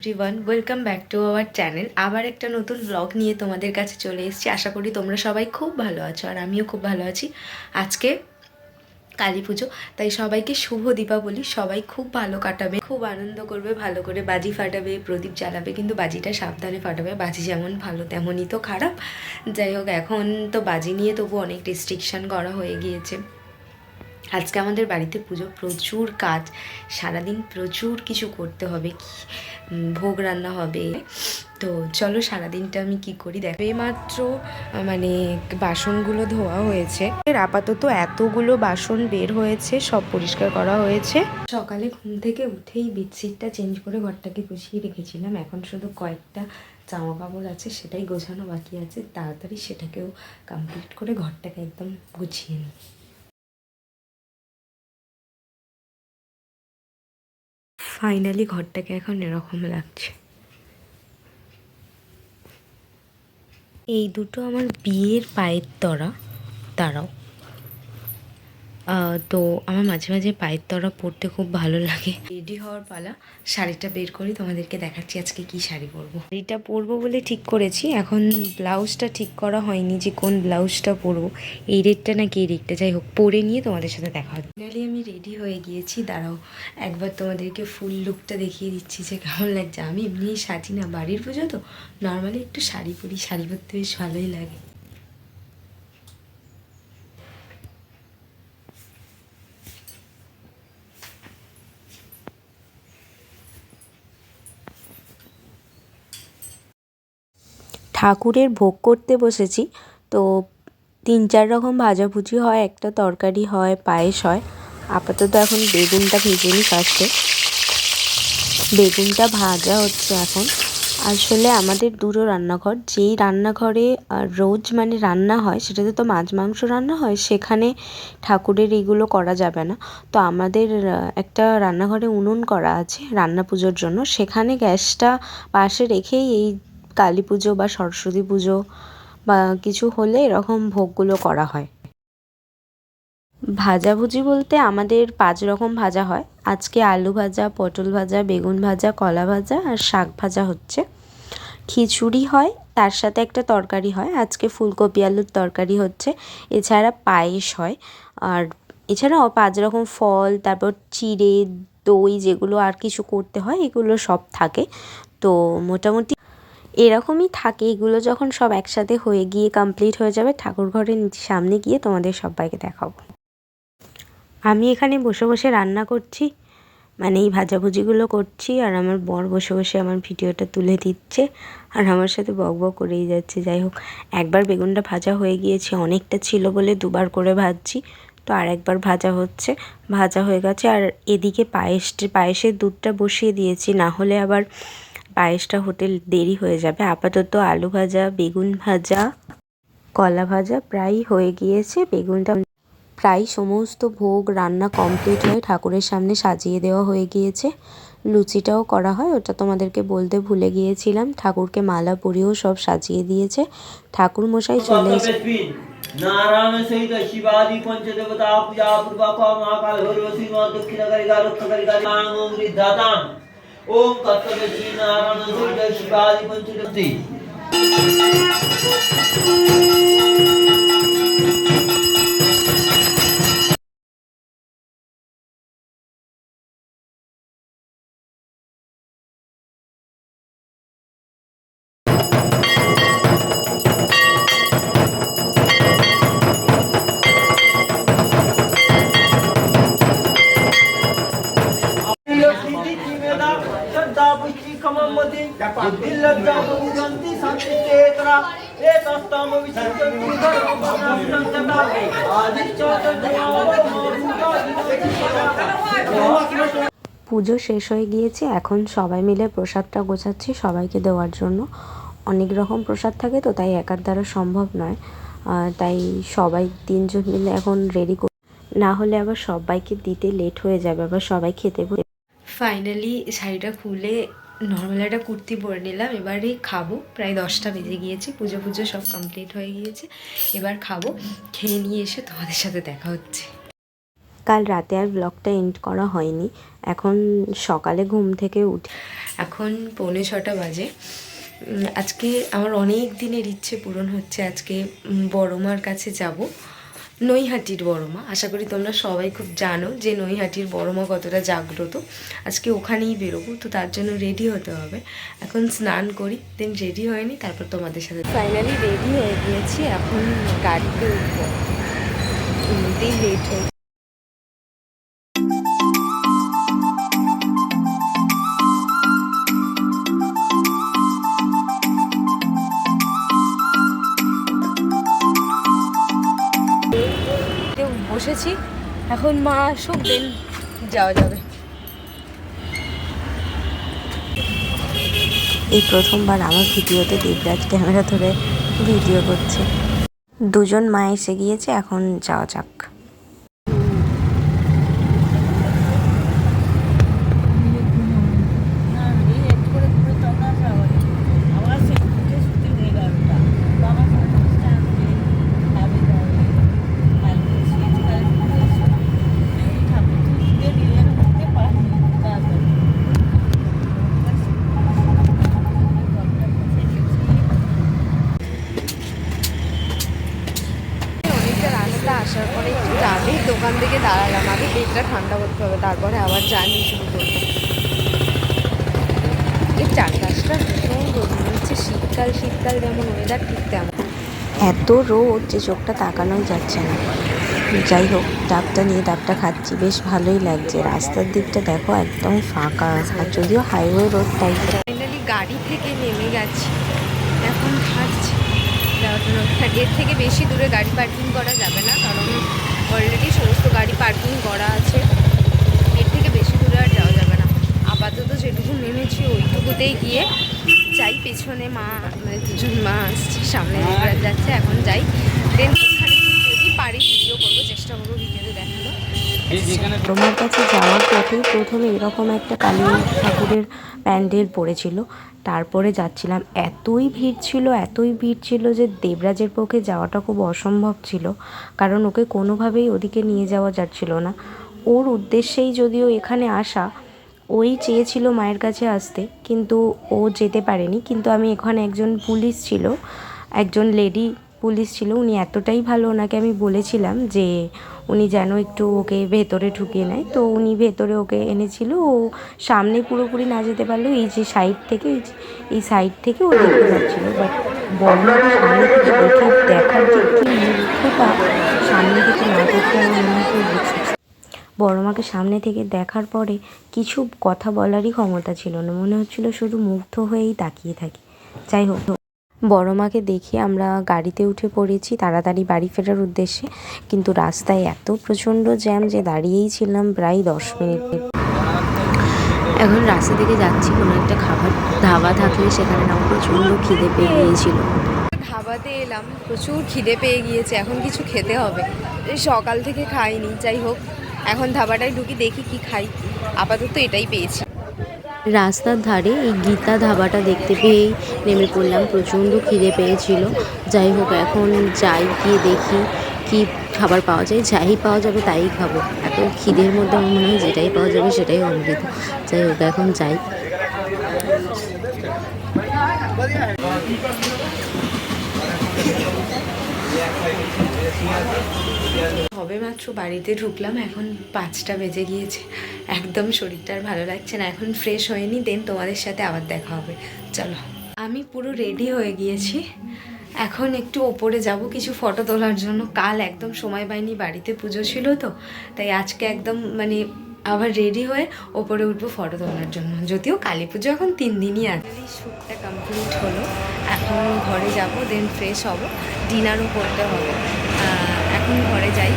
Everyone welcome back to our channel আবার একটা নতুন ব্লগ নিয়ে তোমাদের কাছে চলে এসেছি। আশা করি তোমরা সবাই খুব ভালো আছো আর আমিও খুব ভালো আছি। আজকে কালী পুজো, তাই সবাইকে শুভ দীপাবলি। সবাই খুব ভালো কাটাবে, খুব আনন্দ করবে, ভালো করে বাজি ফাটাবে, প্রদীপ জ্বালাবে, কিন্তু বাজিটা সাবধানে ফাটাবে। বাজি যেমন ভালো, তেমনই তো খারাপ। যাই হোক, এখন তো বাজি নিয়ে তবু অনেক রেস্ট্রিকশন করা হয়ে গিয়েছে। আজকে আমাদের বাড়িতে পুজো, প্রচুর কাজ, সারাদিন প্রচুর কিছু করতে হবে, কি ভোগ রান্না হবে। তো চলো সারাদিনটা আমি কি করি, দেখো। মাত্র মানে বাসনগুলো ধোয়া হয়েছে। এর আপাতত এতগুলো বাসন বের হয়েছে, সব পরিষ্কার করা হয়েছে। সকালে ঘুম থেকে উঠেই বেডশিটটা চেঞ্জ করে ঘরটাকে গুছিয়ে রেখেছিলাম। এখন শুধু কয়েকটা জামা কাপড় আছে, সেটাই গোছানো বাকি আছে। তাড়াতাড়ি সেটাকেও কমপ্লিট করে ঘরটাকে একদম গুছিয়ে নিই। ফাইনালি ঘরটাকে এখন এরকম লাগছে। এই দুটো আমার বিয়ের পায়ের তরা। তারাও তো আমার মাঝে মাঝে পায়ের তরা পরতে খুব ভালো লাগে। রেডি হওয়ার পালা, শাড়িটা বের করি, তোমাদেরকে দেখাচ্ছি আজকে কি শাড়ি পরবো। শাড়িটা পরবো বলে ঠিক করেছি, এখন ব্লাউজটা ঠিক করা হয়নি যে কোন ব্লাউজটা পরবো। এই রেটটা নাকি এই রেটটা, যাই হোক, পরে নিয়ে তোমাদের সাথে দেখা হবে। ফাইনালি আমি রেডি হয়ে গিয়েছি, দাঁড়াও, একবার তোমাদেরকে ফুল লুকটা দেখিয়ে দিচ্ছি যে কেমন লাগছে। আমি এমনি সাজি না, বাড়ির পুজো তো নর্মালি একটু শাড়ি পরি, শাড়ি পরতে বেশ ভালোই লাগে। ঠাকুরের ভোগ করতে বসেছি। তো তিন চার রকম ভাজাভুজি হয়, একটা তরকারি হয়, পায়েস হয়। আপাতত এখন বেগুনটা ভেজে নিই ফার্স্টে বেগুনটা ভাজা হচ্ছে এখন। আসলে আমাদের দুটো রান্নাঘর, যেই রান্নাঘরে রোজ মানে রান্না হয়, সেটাতে তো মাছ মাংস রান্না হয়, সেখানে ঠাকুরের এইগুলো করা যাবে না। তো আমাদের একটা রান্নাঘরে উনুন করা আছে, রান্না পুজোর জন্য। সেখানে গ্যাসটা পাশে রেখেই এই কালী পুজো বা সরস্বতী পুজো বা কিছু হলে এরকম ভোগগুলো করা হয়। ভাজাভুজি বলতে আমাদের পাঁচ রকম ভাজা হয়। আজকে আলু ভাজা, পটল ভাজা, বেগুন ভাজা, কলা ভাজা আর শাক ভাজা হচ্ছে। খিচুড়ি হয়, তার সাথে একটা তরকারি হয়। আজকে ফুলকপি আলুর তরকারি হচ্ছে। এছাড়া পায়েস হয়। আর এছাড়াও পাঁচ রকম ফল, তারপর চিড়ে, দই যেগুলো আর কিছু করতে হয়, এগুলো সব থাকে। তো মোটামুটি এরকমই থাকে, এগুলো যখন সব একসাথে হয়ে গিয়ে কমপ্লিট হয়ে যাবে, ঠাকুর ঘরের সামনে গিয়ে তোমাদের সবাইকে দেখাবো। আমি এখানে বসে বসে রান্না করছি মানে এই ভাজাভুজিগুলো করছি, আর আমার বর বসে বসে আমার ভিডিওটা তুলে দিচ্ছে, আর আমার সাথে বক বক করেই যাচ্ছে। যাই হোক, একবার বেগুনটা ভাজা হয়ে গিয়েছে, অনেকটা ছিল বলে দুবার করে ভাজছি, তো আর একবার ভাজা হচ্ছে, ভাজা হয়ে গেছে, আর এদিকে পায়েস, পায়েসের দুধটা বসিয়ে দিয়েছি, না হলে আবার পায়েসটা হতে দেরি হয়ে যাবে আপাতত আলু ভাজা বেগুন ভাজা কলা ভাজা প্রায় হয়ে গিয়েছে বেগুনটা প্রায় সমস্ত ভোগ রান্না কমপ্লিট হয়ে ঠাকুরের সামনে সাজিয়ে দেওয়া হয়ে গিয়েছে লুচিটাও করা হয় ওটা তোমাদেরকে বলতে ভুলে গিয়েছিলাম ঠাকুরকে মালা পরিয়েও সব সাজিয়ে দিয়েছে ঠাকুর মশাই চলে এসে तस्मिन् नारायण सहित शिवादि पंचदेवता पूजा पूर्वक महाकाल भैरव श्रीमद दक्षिणकारिका रक्षकारिका नामो वृद्धातां ओम ఓం కర్తవ్య శ్రీనామను దుర్గ శుభాధిపంచుడి कममति बुद्धिर्लब्धा बहुगन्ति शान्ति चेतना एतस्ताम विचिन्तन्ति धर्मपदार्थं तथा आदिश्च পুজো শেষ হয়ে গিয়েছে এখন সবাই মিলে প্রসাদটা গোছাচ্ছি সবাইকে দেওয়ার জন্য অনেক রকম প্রসাদ থাকে তো তাই একার দ্বারা সম্ভব নয় আহ, তাই সবাই তিনজন মিলে এখন রেডি না হলে আবার সবাইকে দিতে লেট হয়ে যাবে আবার সবাই খেতে ফাইনালি শাড়িটা খুলে নর্মাল একটা কুর্তি পরে নিলাম এবারে খাব। প্রায় দশটা বেজে গিয়েছে পুজো পুজো সব কমপ্লিট হয়ে গিয়েছে। এবার খাব খেয়ে নিয়ে এসে তোমাদের সাথে দেখা হচ্ছে। কাল রাতে আর ব্লগটা এন্ড করা হয়নি এখন সকালে ঘুম থেকে উঠে এখন পৌনে ছটা বাজে। আজকে আমার অনেক দিনের ইচ্ছে পূরণ হচ্ছে আজকে বড়মার কাছে যাব। নৈহাটির বড়মা। আশা করি তোমরা সবাই খুব জানো যে নৈহাটির বড়মা কতটা জাগ্রত। আজকে ওখানেই বেরোবো, তো তার জন্য রেডি হতে হবে। এখন স্নান করি দেন রেডি হয়নি, তারপর তোমাদের সাথে ফাইনালি রেডি হয়ে গিয়েছি, এখন গাড়িতে উঠবো। এমনিতেই লেট হয়ে বসেছি এখন মা আসুক দিন যাওয়া যাবে। এই প্রথমবার আমার ভিডিওতে দেবরাজ ক্যামেরা ধরে ভিডিও করছে। দুজন মা এসে গিয়েছে, এখন যাওয়া যাক অনেকটা রাস্তা আসার পরে একটু চাবি দোকান থেকে দাঁড়ালাম আগে পেটটা ঠান্ডা করতে হবে তারপরে আবার জার্নি শুরু করব এই চারপাশটা ভীষণ রোদ হচ্ছে শীতকাল শীতকাল যেমন ওয়েদার ঠিক তেমন। এত রোদ যে চোখটা তাকানোই যাচ্ছে না। যাই হোক ডাবটা নিয়ে ডাবটা খাচ্ছি বেশ ভালোই লাগছে। রাস্তার দিকটা দেখো একদম ফাঁকা। আর যদিও হাইওয়ে রোড টাইপের ফাইনালি গাড়ি থেকে নেমে গেছি। এখন হ্যাঁ, এর থেকে বেশি দূরে গাড়ি পার্কিং করা যাবে না কারণ অলরেডি সমস্ত গাড়ি পার্কিং করা আছে। এর দূরে আর যাওয়া যাবে না। আপাতত যেটুকু নেমেছি ওইটুকুতেই গিয়ে যাই। পেছনে মা মানে দুজন মা আসছে সামনে যাচ্ছে এখন যাই। দেন যদি পারি ভিডিও করব চেষ্টা করব ভিডিওতে দেখানো তোমার কাছে যাওয়ার পথেই প্রথমে এরকম একটা কালী ঠাকুরের প্যান্ডেল পড়েছিল। তারপরে যাচ্ছিলাম। এতই ভিড় ছিল এতই ভিড় ছিল যে দেবরাজের পক্ষে যাওয়াটা খুব অসম্ভব ছিল। কারণ ওকে কোনোভাবেই ওদিকে নিয়ে যাওয়া যাচ্ছিল না। ওর উদ্দেশ্যেই যদিও এখানে আসা, ওই চেয়েছিল মায়ের কাছে আসতে, কিন্তু ও যেতে পারেনি। কিন্তু আমি এখানে একজন পুলিশ ছিল, একজন লেডি পুলিশ ছিল, উনি এতটাই ভালো ওনাকে আমি বলেছিলাম যে উনি যেন একটু ওকে ভেতরে ঢুকিয়ে নেয়। তো উনি ভেতরে ওকে এনেছিল, ও সামনে পুরোপুরি না যেতে পারলেও এই যে সাইড থেকে, এই সাইড থেকে ও দেখতে পাচ্ছিল বাট দেখার যে কী মূর্খতা সামনে থেকে না দেখে আমি বুঝতে বড় মাকে সামনে থেকে দেখার পরে কিছু কথা বলারই ক্ষমতা ছিল না। মনে হচ্ছিল শুধু মুগ্ধ হয়েই তাকিয়ে থাকি। যাই হোক, বড় মাকে দেখে আমরা গাড়িতে উঠে পড়েছি তাড়াতাড়ি বাড়ি ফেরার উদ্দেশ্যে। কিন্তু রাস্তায় এত প্রচণ্ড জ্যাম যে দাঁড়িয়েই ছিলাম প্রায় দশ মিনিট। এখন রাস্তা থেকে যাচ্ছি, কোনো একটা খাবার ধাবা থাকলে সেখানে না প্রচণ্ড খিদে পেয়ে গিয়েছিল। ধাবাতে এলাম, প্রচুর খিদে পেয়ে গিয়েছে, এখন কিছু খেতে হবে। সকাল থেকে খাইনি, যাই হোক। এখন ধাবাটায় ঢুকি দেখি কি খাই। আপাতত এটাই পেয়েছি। রাস্তার ধারে এই গীতা ধাবাটা দেখতে পেয়েই নেমে পড়লাম। প্রচণ্ড খিদে পেয়েছিল। যাই হোক, এখন যাই গিয়ে দেখি কি খাবার পাওয়া যায়। যাই পাওয়া যাবে তাই খাব। এত খিদের মধ্যে আমার মনে হয় যেটাই পাওয়া যাবে সেটাই অমৃত। যাই হোক, এখন যাই। হবে মাত্র বাড়িতে ঢুকলাম, এখন পাঁচটা বেজে গিয়েছে। একদম শরীরটা আর ভালো লাগছে না, এখন ফ্রেশ হয়নি দেন তোমাদের সাথে আবার দেখা হবে। চলো। আমি পুরো রেডি হয়ে গিয়েছি। এখন একটু ওপরে যাব, কিছু ফটো তোলার জন্য। কাল একদম সময় পাইনি, বাড়িতে পুজো ছিল তো, তাই আজকে একদম মানে আবার রেডি হয়ে ওপরে উঠবো ফটো তোলার জন্য। যদিও কালী পুজো এখন তিন দিনই আছে শ্যুটটা কমপ্লিট হলো। এখন ঘরে যাব দেন ফ্রেশ হব। ডিনারও করতে হবে। ঘরে যাই